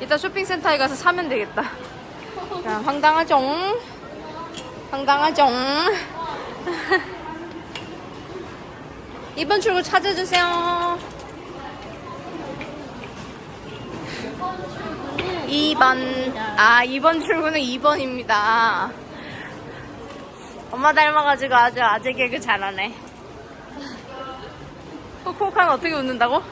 이따 쇼핑센터에 가서 사면 되겠다. 야, 황당하죠? 황당하죠? 이번 출구 찾아주세요. 2번. 아, 2번 출구는 2번입니다. 엄마 닮아가지고 아주 아재 개그 잘하네. 코코카는 어떻게 웃는다고?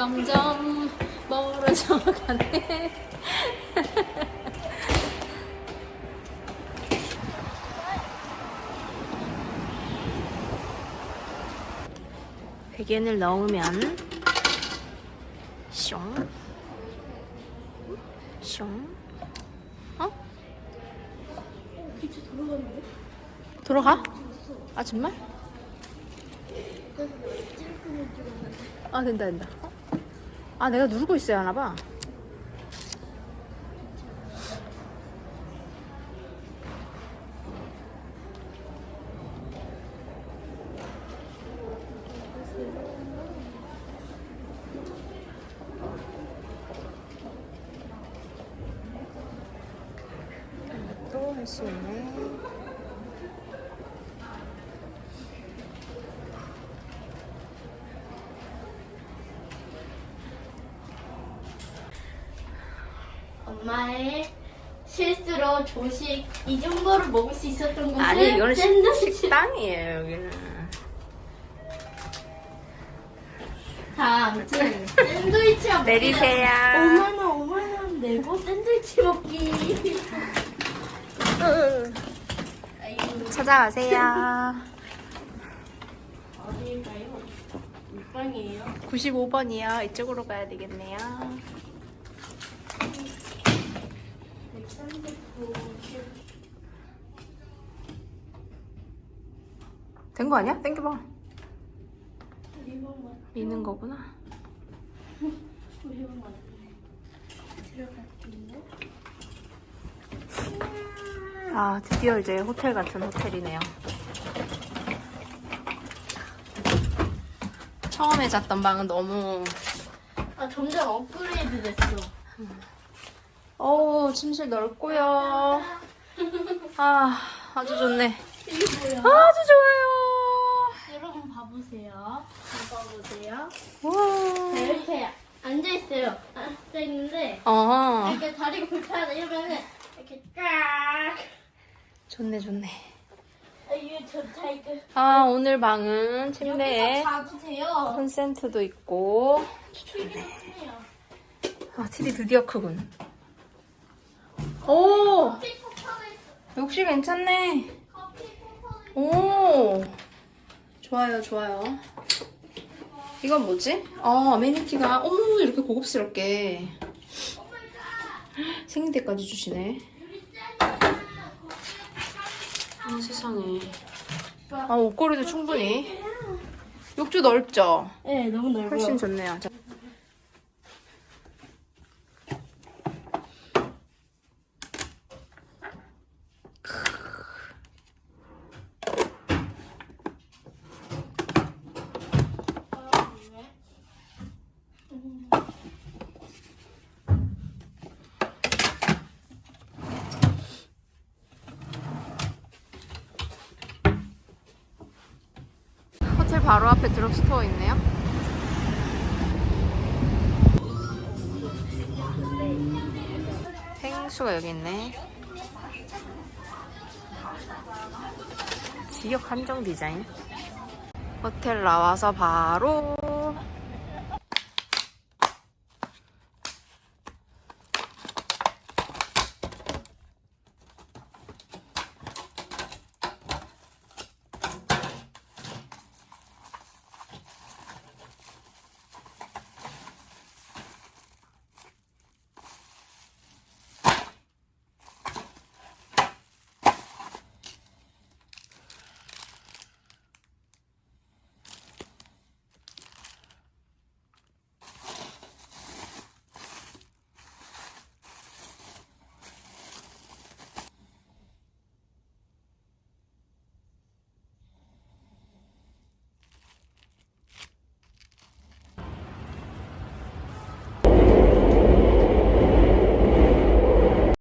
점점 멀어져 가네. 베겐을 넣으면 숑, 숑, 어? 돌아가? 아 정말? 아 된다 된다. 아 내가 누르고 있어야 하나 봐. 또 할 수 있네. 엄마의 실수로 조식 이 정도를 먹을 수 있었던 것은 아니 이거는 샌드위치. 식당이에요 여기는. 자, 아무튼 샌드위치가 먹기 내리세요. 5만 원, 5만 원 내고 샌드위치 먹기. 아이고, 찾아가세요. 어디일까요? 몇 번이에요? 95번이요. 이쪽으로 가야 되겠네요. 된 거 아니야? 땡겨봐. 2번 미는 거구나. 90번 맞네. 들어갈게요. 아 드디어 이제 호텔 같은 호텔이네요. 처음에 잤던 방은 너무 아, 점점 업그레이드 됐어. 어우 침실 넓고요. 아 아주 좋네. 이게 뭐야? 아주 좋아요. 여러분 봐보세요. 봐보세요. 와. 자, 이렇게 앉아있어요. 앉아있는데, 어 이렇게 다리가 불편하다 이러면은, 이렇게 쫙. 좋네 좋네. 아, 이거. 아 오늘 방은 여기서 침대에 자도 돼요. 콘센트도 있고 TV도 크네요. 아 TV 드디어 크군. 오. 역시 괜찮네. 오 좋아요 좋아요. 이건 뭐지? 어 아메니티가 어머 이렇게 고급스럽게 생일 때까지 주시네. 아 세상에. 아 옷걸이도 충분히. 욕조 넓죠? 네, 너무 넓어요. 훨씬 좋네요. 자. 바로 앞에 드럭스토어 있네요. 펭수가 여기 있네. 지역 한정 디자인. 호텔 나와서 바로